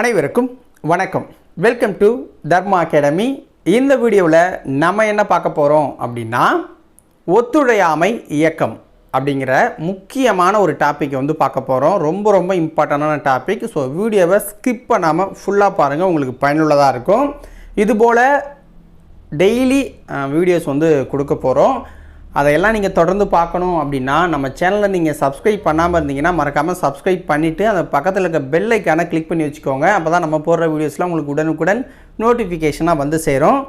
அனைவருக்கும் வணக்கம். Welcome to Dharma academy இந்த வீடியோவில் நம்ம என்ன பார்க்க போகிறோம் அப்படின்னா ஒத்துழையாமை இயக்கம் அப்படிங்கிற முக்கியமான ஒரு டாப்பிக்கை வந்து பார்க்க போகிறோம் ரொம்ப ரொம்ப இம்பார்ட்டண்டான டாபிக் ஸோ வீடியோவை ஸ்கிப் பண்ணாமல் ஃபுல்லாக பாருங்கள் உங்களுக்கு பயனுள்ளதாக இருக்கும். இதுபோல் டெய்லி வீடியோஸ் வந்து கொடுக்க போகிறோம் அதையெல்லாம் நீங்கள் தொடர்ந்து பார்க்கணும் அப்படின்னா நம்ம சேனலை நீங்கள் சப்ஸ்கிரைப் பண்ணாமல் இருந்தீங்கன்னா மறக்காமல் சப்ஸ்கிரைப் பண்ணிவிட்டு அந்த பக்கத்தில் இருக்க பெல் ஐக்கானை கிளிக் பண்ணி வச்சுக்கோங்க. அப்போ தான் நம்ம போடுற வீடியோஸ்லாம் உங்களுக்கு உடனுக்குடன் நோட்டிஃபிகேஷனாக வந்து சேரும்.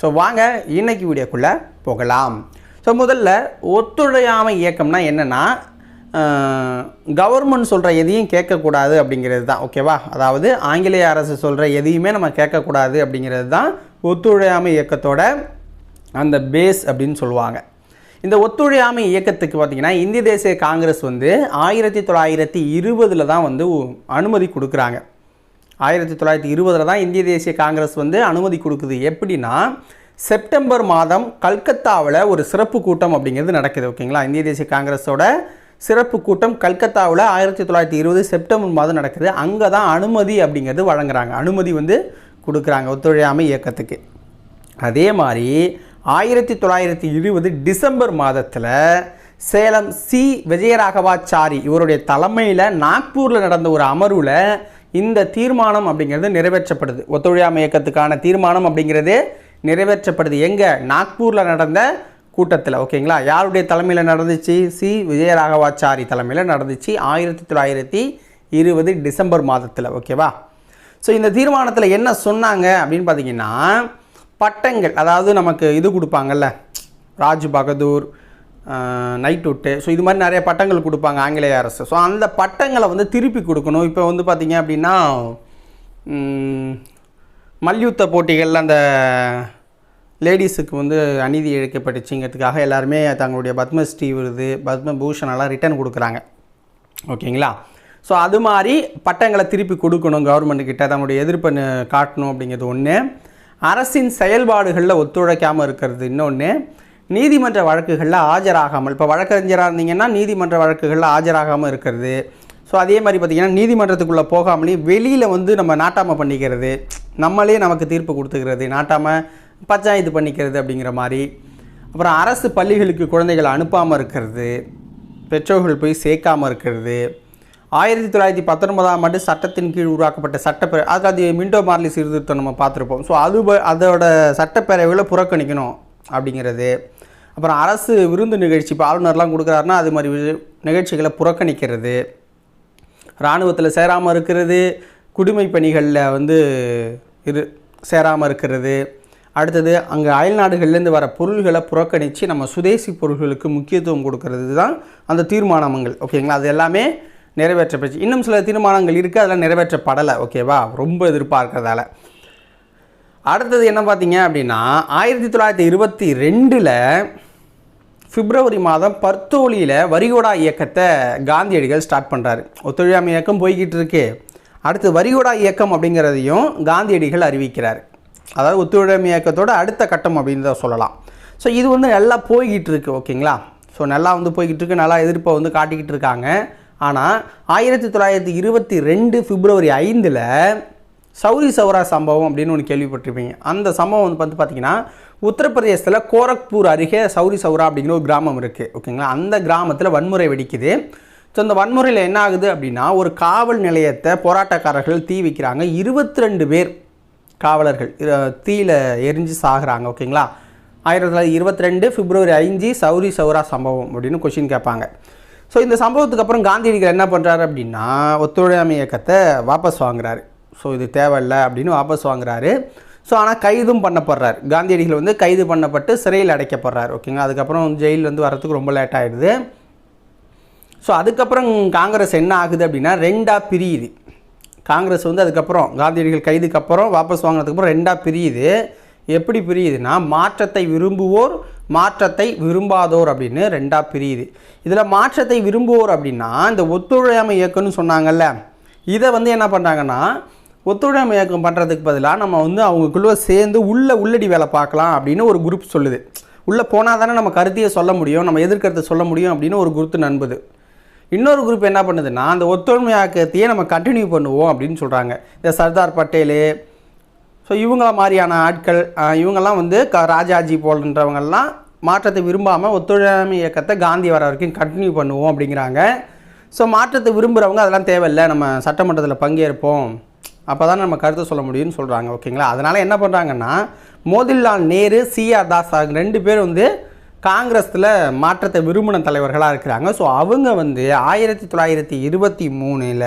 ஸோ வாங்க இன்னைக்கு வீடியோக்குள்ளே போகலாம். ஸோ முதல்ல ஒத்துழையாமை இயக்கம்னா என்னென்னா கவர்மெண்ட் சொல்கிற எதையும் கேட்கக்கூடாது அப்படிங்கிறது தான் ஓகேவா அதாவது ஆங்கிலேய அரசு சொல்கிற எதையுமே நம்ம கேட்கக்கூடாது அப்படிங்கிறது தான் ஒத்துழையாமை இயக்கத்தோட அந்த பேஸ் அப்படின்னு சொல்லுவாங்க. இந்த ஒத்துழையாமை இயக்கத்துக்கு பார்த்திங்கன்னா இந்திய தேசிய காங்கிரஸ் வந்து ஆயிரத்தி தொள்ளாயிரத்தி இருபதில் தான் வந்து அனுமதி கொடுக்குறாங்க. ஆயிரத்தி தொள்ளாயிரத்தி இருபதில் தான் இந்திய தேசிய காங்கிரஸ் வந்து அனுமதி கொடுக்குது. எப்படின்னா செப்டம்பர் மாதம் கல்கத்தாவில் ஒரு சிறப்பு கூட்டம் அப்படிங்கிறது நடக்குது ஓகேங்களா? இந்திய தேசிய காங்கிரஸோட சிறப்பு கூட்டம் கல்கத்தாவில் ஆயிரத்தி தொள்ளாயிரத்தி இருபது செப்டம்பர் மாதம் நடக்குது. அங்கே தான் அனுமதி அப்படிங்கிறது வழங்குறாங்க. அனுமதி வந்து கொடுக்குறாங்க ஒத்துழையாமை இயக்கத்துக்கு. அதே மாதிரி ஆயிரத்தி தொள்ளாயிரத்தி இருபது டிசம்பர் மாதத்தில் சேலம் சி விஜயராகவாச்சாரி இவருடைய தலைமையில் நாக்பூரில் நடந்த ஒரு அமர்வில் இந்த தீர்மானம் அப்படிங்கிறது நிறைவேற்றப்படுது. ஒத்துழையாமை இயக்கத்துக்கான தீர்மானம் அப்படிங்கிறது நிறைவேற்றப்படுது. எங்கே? நாக்பூரில் நடந்த கூட்டத்தில். ஓகேங்களா? யாருடைய தலைமையில் நடந்துச்சு? சி விஜயராகவாச்சாரி தலைமையில் நடந்துச்சு. ஆயிரத்தி தொள்ளாயிரத்தி இருபது டிசம்பர் மாதத்தில். ஓகேவா? ஸோ இந்த தீர்மானத்தில் என்ன சொன்னாங்க அப்படின்னு பார்த்தீங்கன்னா பட்டங்கள் அதாவது நமக்கு இது கொடுப்பாங்கல்ல ராஜ் பகதூர் நைட்டுட்டு ஸோ இது மாதிரி நிறைய பட்டங்கள் கொடுப்பாங்க ஆங்கிலேய அரசு. ஸோ அந்த பட்டங்களை வந்து திருப்பி கொடுக்கணும். இப்போ வந்து பார்த்திங்க அப்படின்னா மல்யுத்த போட்டிகளில் அந்த லேடிஸுக்கு வந்து அநீதி இழைக்கப்பட்டுச்சுங்கிறதுக்காக எல்லாருமே தங்களுடைய பத்மஸ்ரீ விருது பத்மபூஷன் எல்லாம் ரிட்டர்ன் கொடுக்குறாங்க. ஓகேங்களா? ஸோ அது மாதிரி பட்டங்களை திருப்பி கொடுக்கணும் கவர்மெண்ட்டுக்கிட்ட தங்களுடைய எதிர்ப்பை காட்டணும் அப்படிங்கிறது ஒன்று அரசின் செயல்பாடுகளில் ஒத்துழைக்காமல் இருக்கிறது. இன்னொன்று நீதிமன்ற வழக்குகளில் ஆஜராகாமல் இப்போ வழக்கறிஞராக இருந்தீங்கன்னா நீதிமன்ற வழக்குகளில் ஆஜராகாமல் இருக்கிறது. ஸோ அதே மாதிரி பார்த்திங்கன்னா நீதிமன்றத்துக்குள்ளே போகாமலே வெளியில் வந்து நம்ம நாட்டாமல் பண்ணிக்கிறது நம்மளே நமக்கு தீர்ப்பு கொடுத்துக்கிறது நாட்டாமல் பஞ்சாயத்து பண்ணிக்கிறது அப்படிங்கிற மாதிரி. அப்புறம் அரசு பள்ளிகளுக்கு குழந்தைகளை அனுப்பாமல் இருக்கிறது பெற்றோர்கள் போய் சேர்க்காமல் இருக்கிறது. ஆயிரத்தி தொள்ளாயிரத்தி பத்தொன்பதாம் ஆண்டு சட்டத்தின் கீழ் உருவாக்கப்பட்ட சட்டப்பேரவை. அதாவது மிண்டோ மார்லி சீர்திருத்தம் நம்ம பார்த்துருப்போம். ஸோ அது அதோட சட்டப்பேரவையில் புறக்கணிக்கணும் அப்படிங்கிறது. அப்புறம் அரசு விருந்து நிகழ்ச்சி இப்போ ஆளுநர்லாம் கொடுக்குறாருன்னா அது மாதிரி நிகழ்ச்சிகளை புறக்கணிக்கிறது. இராணுவத்தில் சேராமல் இருக்கிறது. குடிமை பணிகளில் வந்து இரு சேராமல் இருக்கிறது. அடுத்தது அங்கே அயல் நாடுகள்லேருந்து வர பொருள்களை புறக்கணித்து நம்ம சுதேசி பொருள்களுக்கு முக்கியத்துவம் கொடுக்கறது தான் அந்த தீர்மானங்கள் ஓகேங்களா? அது எல்லாமே நிறைவேற்றப்பட்டுச்சு இன்னும் சில தீர்மானங்கள் இருக்குது அதெல்லாம் நிறைவேற்றப்படலை. ஓகேவா ரொம்ப எதிர்பார்க்கறதால. அடுத்தது என்ன பார்த்தீங்க அப்படின்னா ஆயிரத்தி தொள்ளாயிரத்தி இருபத்தி ரெண்டில் பிப்ரவரி மாதம் பர்த்தோலியில் வரிகோடா இயக்கத்தை காந்தியடிகள் ஸ்டார்ட் பண்ணுறாரு ஒத்துழையாமை இயக்கம் போய்கிட்டு இருக்கு. அடுத்து வரிகோடா இயக்கம் அப்படிங்கிறதையும் காந்தியடிகள் அறிவிக்கிறார். அதாவது ஒத்துழையாமை இயக்கத்தோட அடுத்த கட்டம் அப்படின்னு தான் சொல்லலாம். ஸோ இது வந்து நல்லா போய்கிட்டு இருக்கு ஓகேங்களா ஸோ நல்லா வந்து போய்கிட்டு இருக்கு நல்லா எதிர்ப்பை வந்து காட்டிக்கிட்டு இருக்காங்க. ஆனால் ஆயிரத்தி தொள்ளாயிரத்தி இருபத்தி ரெண்டு பிப்ரவரி ஐந்தில் சௌரி சௌரா சம்பவம் அப்படின்னு ஒன்று கேள்விப்பட்டிருப்பீங்க. அந்த சம்பவம் வந்து பார்த்து பார்த்தீங்கன்னா உத்தரப்பிரதேசத்தில் கோரக்பூர் அருகே சௌரி சௌரா அப்படிங்கிற ஒரு கிராமம் இருக்குது ஓகேங்களா? அந்த கிராமத்தில் வன்முறை வெடிக்குது. ஸோ இந்த வன்முறையில் என்ன ஆகுது அப்படின்னா ஒரு காவல் நிலையத்தை போராட்டக்காரர்கள் தீ வைக்கிறாங்க. இருபத்தி ரெண்டு பேர் காவலர்கள் தீயில் எரிஞ்சு சாகிறாங்க. ஓகேங்களா? ஆயிரத்தி தொள்ளாயிரத்தி இருபத்தி ரெண்டு பிப்ரவரி ஐந்து சௌரி சௌரா சம்பவம் அப்படின்னு கொஷின் கேட்பாங்க. ஸோ இந்த சம்பவத்துக்கு அப்புறம் காந்தியடிகள் என்ன பண்ணுறாரு அப்படின்னா ஒத்துழையாமை இயக்கத்தை வாபஸ் வாங்குறாரு. ஸோ இது தேவையில்லை அப்படின்னு வாபஸ் வாங்குறாரு. ஸோ ஆனால் கைதும் பண்ணப்படுறாரு. காந்தியடிகள் வந்து கைது பண்ணப்பட்டு சிறையில் அடைக்கப்படுறாரு. ஓகேங்களா அதுக்கப்புறம் ஜெயில் வந்து வரத்துக்கு ரொம்ப லேட் ஆகிடுது ஸோ அதுக்கப்புறம் காங்கிரஸ் என்ன ஆகுது அப்படின்னா ரெண்டாக பிரியுது. காங்கிரஸ் வந்து அதுக்கப்புறம் காந்தியடிகள் கைதுக்கு அப்புறம் வாபஸ் வாங்கினதுக்கப்புறம் ரெண்டாக பிரியுது. எப்படி பிரியுதுன்னா மாற்றத்தை விரும்புவோர் மாற்றத்தை விரும்பாதோர் அப்படின்னு ரெண்டாக பிரியுது. இதில் மாற்றத்தை விரும்புவோர் அப்படின்னா இந்த ஒத்துழையாமை இயக்கம்னு சொன்னாங்கல்ல இதை வந்து என்ன பண்ணுறாங்கன்னா ஒத்துழையாமை இயக்கம் பண்ணுறதுக்கு பதிலாக நம்ம வந்து அவங்களுக்குள்ளே சேர்ந்து உள்ள உள்ளடி வேலை பார்க்கலாம் அப்படின்னு ஒரு குரூப் சொல்லுது. உள்ளே போனால் தானே நம்ம கருத்தையை சொல்ல முடியும் நம்ம எதிர்கருத்தை சொல்ல முடியும் அப்படின்னு ஒரு குரூப் நண்பது. இன்னொரு குரூப் என்ன பண்ணுதுன்னா அந்த ஒத்துழைமையாக்கத்தையே நம்ம கண்டினியூ பண்ணுவோம் அப்படின்னு சொல்கிறாங்க இந்த சர்தார் பட்டேலு ஸோ இவங்கள மாதிரியான ஆட்கள் இவங்கெல்லாம் வந்து க ராஜாஜி போலன்றவங்கெல்லாம் மாற்றத்தை விரும்பாமல் ஒத்துழையாமை இயக்கத்தை காந்தி வர வரைக்கும் கண்டினியூ பண்ணுவோம் அப்படிங்கிறாங்க. ஸோ மாற்றத்தை விரும்புகிறவங்க அதெல்லாம் தேவையில்லை. நம்ம சட்டமன்றத்தில் பங்கேற்போம். அப்போ தான் நம்ம கருத்தை சொல்ல முடியும்னு சொல்கிறாங்க ஓகேங்களா? அதனால் என்ன பண்ணுறாங்கன்னா மோதிலால் நேரு சிஆர் தாஸ் ரெண்டு பேர் வந்து காங்கிரஸில் மாற்றத்தை விரும்பின தலைவர்களாக இருக்கிறாங்க. ஸோ அவங்க வந்து ஆயிரத்தி தொள்ளாயிரத்தி இருபத்தி மூணில்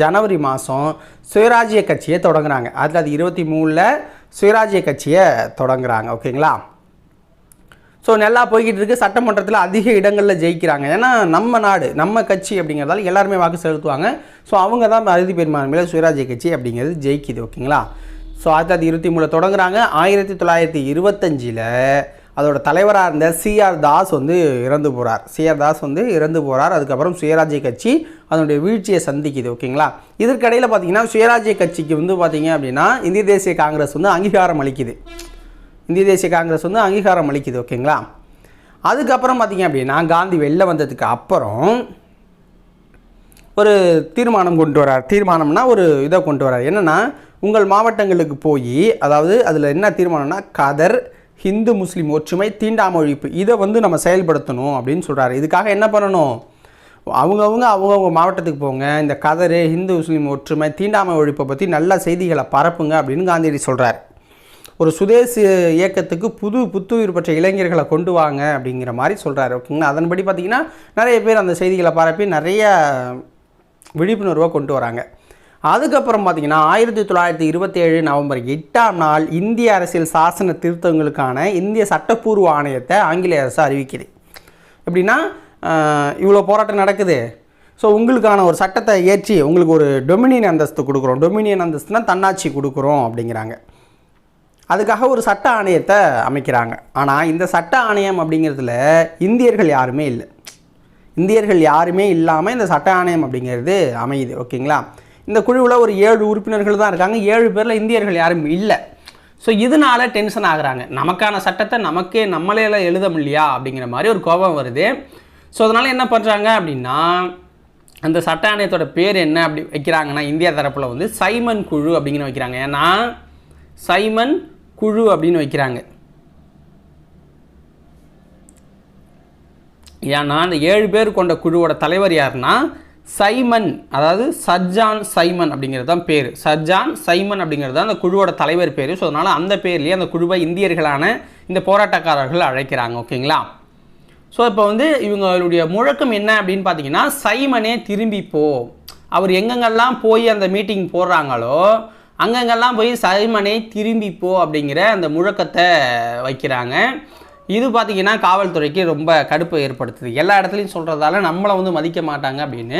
ஜனவரி மாதம் சுயராஜ்ய கட்சியை தொடங்குறாங்க. அதில் அது இருபத்தி மூணில் சுயராஜ்ய கட்சியை தொடங்குறாங்க. ஓகேங்களா? ஸோ நல்லா போய்கிட்டு இருக்குது சட்டமன்றத்தில் அதிக இடங்களில் ஜெயிக்கிறாங்க. ஏன்னா நம்ம நாடு நம்ம கட்சி அப்படிங்கிறதால எல்லாருமே வாக்கு செலுத்துவாங்க. ஸோ அவங்க தான் அறுதி பெரும்பான்மையில் சுயராஜ்ய கட்சி அப்படிங்கிறது ஜெயிக்குது. ஓகேங்களா? ஸோ ஆயிரத்தி தொள்ளாயிரத்தி இருபத்தி மூணில் தொடங்குறாங்க. ஆயிரத்தி தொள்ளாயிரத்தி இருபத்தஞ்சில் அதோட தலைவராக இருந்த சிஆர் தாஸ் வந்து இறந்து போகிறார் சிஆர் தாஸ் வந்து இறந்து போகிறார் அதுக்கப்புறம் சுயராஜ்ய கட்சி அதனுடைய வீழ்ச்சியை சந்திக்குது ஓகேங்களா? இதற்கிடையில் பார்த்தீங்கன்னா சுயராஜ்ய கட்சிக்கு வந்து பார்த்தீங்க அப்படின்னா இந்திய தேசிய காங்கிரஸ் வந்து அங்கீகாரம் அளிக்குது. இந்திய தேசிய காங்கிரஸ் வந்து அங்கீகாரம் அளிக்குது ஓகேங்களா? அதுக்கப்புறம் பார்த்தீங்க அப்படின்னா காந்தி வெளில வந்ததுக்கு அப்புறம் ஒரு தீர்மானம் கொண்டு வரார். தீர்மானம்னா ஒரு இதை கொண்டு வரார். என்னென்னா உங்கள் மாவட்டங்களுக்கு போய் அதாவது அதில் என்ன தீர்மானம்னா கதர் ஹிந்து முஸ்லீம் ஒற்றுமை தீண்டாம ஒழிப்பு. இதை வந்து நம்ம செயல்படுத்தணும் அப்படின்னு சொல்கிறாரு இதுக்காக என்ன பண்ணணும்? அவங்கவுங்க அவங்கவுங்க மாவட்டத்துக்கு போங்க. இந்த கதர் ஹிந்து முஸ்லீம் ஒற்றுமை தீண்டாமை ஒழிப்பை பற்றி நல்ல செய்திகளை பரப்புங்க அப்படின்னு காந்தியடி சொல்கிறார் ஒரு சுதேச இயக்கத்துக்கு புது புத்துயிர் பெற்ற இளைஞர்களை கொண்டு வாங்க அப்படிங்கிற மாதிரி சொல்கிறாரு ஓகேங்களா? அதன்படி பார்த்தீங்கன்னா நிறைய பேர் அந்த செய்திகளை பரப்பி நிறைய விழிப்புணர்வை கொண்டு வராங்க. அதுக்கப்புறம் பார்த்தீங்கன்னா ஆயிரத்தி தொள்ளாயிரத்தி இருபத்தி ஏழு நவம்பர் எட்டாம் நாள் இந்திய அரசியல் சாசன திருத்தங்களுக்கான இந்திய சட்டப்பூர்வ ஆணையத்தை ஆங்கிலேய அரசு அறிவிக்குது. எப்படின்னா இவ்வளோ போராட்டம் நடக்குது. ஸோ உங்களுக்கான ஒரு சட்டத்தை ஏற்றி உங்களுக்கு ஒரு டொமினியன் அந்தஸ்து கொடுக்குறோம். டொமினியன் அந்தஸ்துனா தன்னாட்சி கொடுக்குறோம் அப்படிங்கிறாங்க. அதுக்காக ஒரு சட்ட ஆணையத்தை அமைக்கிறாங்க. ஆனால் இந்த சட்ட ஆணையம் அப்படிங்கிறதுல இந்தியர்கள் யாருமே இல்லை. இந்தியர்கள் யாருமே இல்லாமல் இந்த சட்ட ஆணையம் அப்படிங்கிறது அமையுது. ஓகேங்களா? இந்த குழுவில் ஒரு ஏழு உறுப்பினர்கள் தான் இருக்காங்க. ஏழு பேரில் இந்தியர்கள் யாரும் இல்லை. ஸோ இதனால டென்ஷன் ஆகுறாங்க. நமக்கான சட்டத்தை நமக்கே நம்மளே எழுத முடியா அப்படிங்கிற மாதிரி ஒரு கோபம் வருது. ஸோ அதனால் என்ன பண்ணுறாங்க அப்படின்னா அந்த சட்ட ஆணையத்தோட பேர் என்ன அப்படி வைக்கிறாங்கன்னா இந்தியா தரப்பில் வந்து சைமன் குழு அப்படிங்கிற வைக்கிறாங்க. ஏன்னா சைமன் குழு அப்படின்னு வைக்கிறாங்க. ஏன்னா அந்த ஏழு பேர் கொண்ட குழுவோட தலைவர் யாருன்னா சைமன் அதாவது சர்ஜான் சைமன் அப்படிங்கிறது தான் பேர். சர்ஜான் சைமன் அப்படிங்கிறது தான் அந்த குழுவோட தலைவர் பேர். ஸோ அதனால் அந்த பேர்லேயே அந்த குழுவை இந்தியர்களான இந்த போராட்டக்காரர்கள் அழைக்கிறாங்க ஓகேங்களா? ஸோ இப்போ வந்து இவங்களுடைய முழக்கம் என்ன அப்படின்னு பார்த்தீங்கன்னா சைமனே திரும்பி போ. அவர் எங்கெங்கெல்லாம் போய் அந்த மீட்டிங் போடுறாங்களோ அங்கங்கெல்லாம் போய் சைமனே திரும்பி போ அப்படிங்கிற அந்த முழக்கத்தை வைக்கிறாங்க. இது பார்த்தீங்கன்னா காவல்துறைக்கு ரொம்ப கடுப்பை ஏற்படுத்துது. எல்லா இடத்துலையும் சொல்கிறதால நம்மளை வந்து மதிக்க மாட்டாங்க அப்படின்னு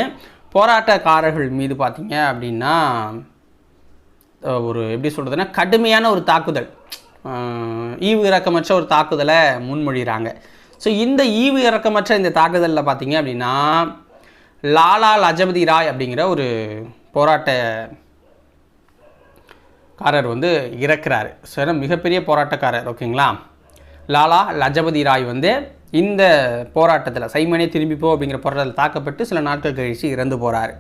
போராட்டக்காரர்கள் மீது பார்த்தீங்க அப்படின்னா ஒரு எப்படி சொல்கிறதுனா கடுமையான ஒரு தாக்குதல். ஈவு இறக்கமற்ற ஒரு தாக்குதலை முன்மொழிகிறாங்க ஸோ இந்த ஈவு இறக்கமற்ற இந்த தாக்குதலில் பார்த்தீங்க அப்படின்னா லாலா லஜபதி ராய் அப்படிங்கிற ஒரு போராட்ட காரர் வந்து இறக்குறாரு. சரி மிகப்பெரிய போராட்டக்காரர் ஓகேங்களா? லாலா லஜபதி ராய் வந்து இந்த போராட்டத்தில் சைமனே திரும்பிப்போ அப்படிங்கிற போராட்டத்தில் தாக்கப்பட்டு சில நாட்கள் கழித்து இறந்து போகிறாரு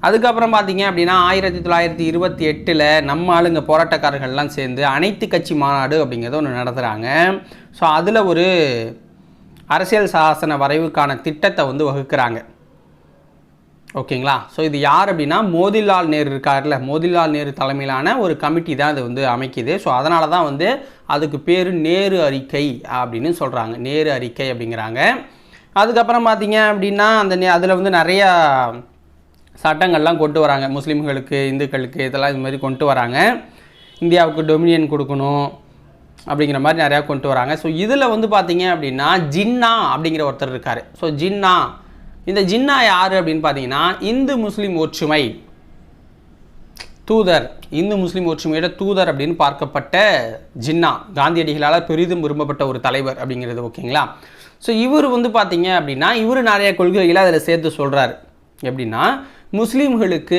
அதுக்கப்புறம் பார்த்தீங்க அப்படின்னா ஆயிரத்தி தொள்ளாயிரத்தி இருபத்தி எட்டில் நம்ம ஆளுங்க போராட்டக்காரர்கள்லாம் சேர்ந்து அனைத்து கட்சி மாநாடு அப்படிங்கிறத ஒன்று நடத்துகிறாங்க ஸோ அதில் ஒரு அரசியல் சாசன வரைவுக்கான திட்டத்தை வந்து வகுக்கிறாங்க. ஓகேங்களா? ஸோ இது யார் அப்படின்னா மோதிலால் நேரு இருக்கார்ல மோதிலால் நேரு தலைமையிலான ஒரு கமிட்டி தான் இது வந்து அமைக்குது. ஸோ அதனால தான் வந்து அதுக்கு பேர் நேரு அறிக்கை அப்படின்னு சொல்கிறாங்க நேரு அறிக்கை அப்படிங்கிறாங்க. அதுக்கப்புறம் பார்த்தீங்க அப்படின்னா அந்த அதில் வந்து நிறையா சட்டங்கள்லாம் கொண்டு வராங்க. முஸ்லீம்களுக்கு இந்துக்களுக்கு இதெல்லாம் இது மாதிரி கொண்டு வராங்க. இந்தியாவுக்கு டொமினியன் கொடுக்கணும் அப்படிங்கிற மாதிரி நிறையா கொண்டு வராங்க. ஸோ இதில் வந்து பார்த்தீங்க அப்படின்னா ஜின்னா அப்படிங்கிற ஒருத்தர் இருக்கார். ஸோ ஜின்னா இந்த ஜின்னா யார் அப்படின்னு பார்த்தீங்கன்னா இந்து முஸ்லீம் ஒற்றுமை. தூதர் இந்து முஸ்லீம் ஒற்றுமையோட தூதர் அப்படின்னு பார்க்கப்பட்ட ஜின்னா காந்தியடிகளால் பெரிதும் விரும்பப்பட்ட ஒரு தலைவர் அப்படிங்கிறது ஓகேங்களா? ஸோ இவர் வந்து பார்த்தீங்க அப்படின்னா இவர் நிறைய கொள்கைகளை அதில் சேர்த்து சொல்கிறாரு எப்படின்னா முஸ்லீம்களுக்கு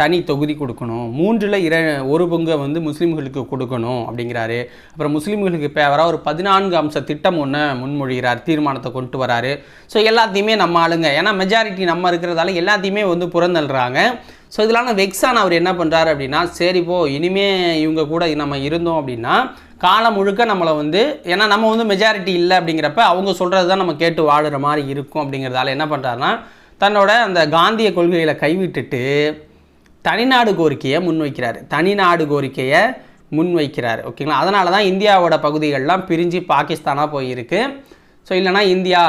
தனி தொகுதி கொடுக்கணும். மூன்றில் இர ஒரு பங்கை வந்து முஸ்லீம்களுக்கு கொடுக்கணும் அப்படிங்கிறாரு. அப்புறம் முஸ்லீம்களுக்கு பேவராக ஒரு பதினான்கு அம்ச திட்டம் ஒன்று முன்மொழிகிறார் தீர்மானத்தை கொண்டு வராரு. ஸோ எல்லாத்தையுமே நம்ம ஆளுங்க ஏன்னா மெஜாரிட்டி நம்ம இருக்கிறதால எல்லாத்தையுமே வந்து புறந்தள்ளுறாங்க. ஸோ இதெல்லாம் வெக்ஸான் அவர் என்ன பண்ணுறாரு அப்படின்னா சரி போ இனிமே இவங்க கூட நம்ம இருந்தோம் அப்படின்னா காலம் முழுக்க நம்மளை வந்து ஏன்னா நம்ம வந்து மெஜாரிட்டி இல்லை அப்படிங்கிறப்ப அவங்க சொல்கிறது தான் நம்ம கேட்டு வாழுற மாதிரி இருக்கும் அப்படிங்கிறதால என்ன பண்ணுறாருன்னா தன்னோட அந்த காந்திய கொள்கைகளை கைவிட்டுட்டு தனிநாடு கோரிக்கையை முன்வைக்கிறார். தனிநாடு கோரிக்கையை முன்வைக்கிறார். ஓகேங்களா? அதனால தான் இந்தியாவோட பகுதிகள்லாம் பிரிஞ்சு பாகிஸ்தானாக போயிருக்கு. ஸோ இல்லைனா இந்தியா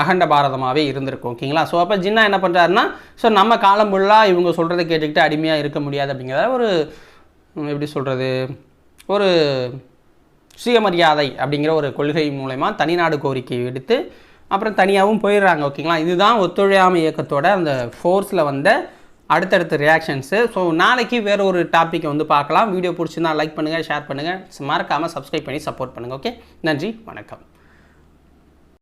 அகண்ட பாரதமாகவே இருந்திருக்கும். ஓகேங்களா? ஸோ அப்போ ஜின்னா என்ன பண்ணுறாருன்னா ஸோ நம்ம காலம் ஃபுல்லாக இவங்க சொல்கிறத கேட்டுக்கிட்டு அடிமையாக இருக்க முடியாது அப்படிங்கிறத ஒரு எப்படி சொல்கிறது ஒரு சுயமரியாதை அப்படிங்கிற ஒரு கொள்கை மூலயமா தனிநாடு கோரிக்கை எடுத்து அப்புறம் தனியாகவும் போயிடுறாங்க ஓகேங்களா? இதுதான் ஒத்துழையாமை இயக்கத்தோட அந்த ஃபோர்ஸில் வந்த அடுத்தடுத்த ரியாக்ஷன்ஸு ஸோ நாளைக்கு வேறு ஒரு டாப்பிக்கை வந்து பார்க்கலாம். வீடியோ பிடிச்சிருந்தா லைக் பண்ணுங்கள் ஷேர் பண்ணுங்கள் மறக்காமல் சப்ஸ்கிரைப் பண்ணி சப்போர்ட் பண்ணுங்கள் ஓகே நன்றி வணக்கம்.